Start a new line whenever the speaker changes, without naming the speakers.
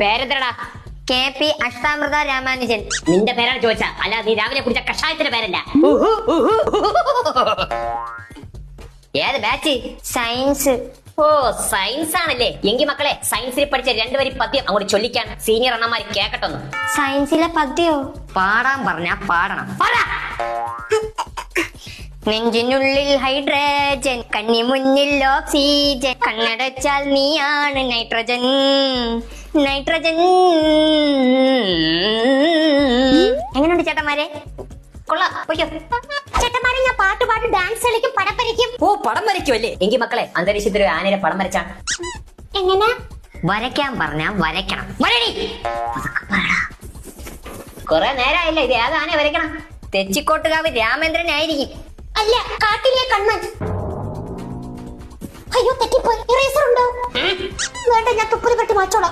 പേരെന്തരടാ
K P അഷ്ടാമൃത Ramanujan.
നിന്റെ പേരാണ് ചോദിച്ച അല്ല നീ രാവിലെ കുടിച്ച കഷായത്തിന്റെ പേരല്ല. ഏത് ബാച്ച്
സയൻസ്.
ഓ സയൻസ് ആണല്ലേ. എങ്കി മക്കളെ സയൻസിൽ പഠിച്ച രണ്ടുപേരും പദ്യം അങ്ങോട്ട് ചൊല്ലിക്കാൻ സീനിയർ അണ്ണന്മാർ കേക്കട്ടോ
സയൻസിലെ പദ്യോ?
പാടാൻ പറഞ്ഞാ പാടണം. പാടാ.
നെഞ്ചിനുള്ളിൽ ഹൈഡ്രജൻ കണ്ണി മുന്നിൽ ഓക്സിജൻ. കണ്ണടച്ചാൽ നീയാണ് നൈട്രജൻ. നൈട്രജൻ. എങ്ങനെയുണ്ട് ചേട്ടന്മാരെ?
കൊള്ളാം. പൊയ്ക്കോ.
ചേട്ടന്മാരെ ഞാൻ പാട്ട് പാട്ട് ഡാൻസ് കളിക്കും പടം വരയ്ക്കും.
ഓ പടം വരയ്ക്കുമല്ലേ എങ്കി മക്കളെ അന്തരീക്ഷത്തിൽ ഒരു ആനയുടെ പടം വരച്ചാ.
എങ്ങനെ?
വരയ്ക്കാൻ പറഞ്ഞാ വരയ്ക്കണം. വരടി. കൊറേ നേരമായില്ല ഇത്? ഏത് ആനയെ വരയ്ക്കണം? തെച്ചിക്കോട്ടുകാവ് രാമേന്ദ്രനായിരിക്കും.
അല്ല കാട്ടിലെ കണ്ണൻ. അയ്യോ തെറ്റിപ്പോയി. ഇറേസർ ഉണ്ടോ? വേണ്ട ഞാൻ തുപ്പൽ കെട്ടി മാച്ചോളാം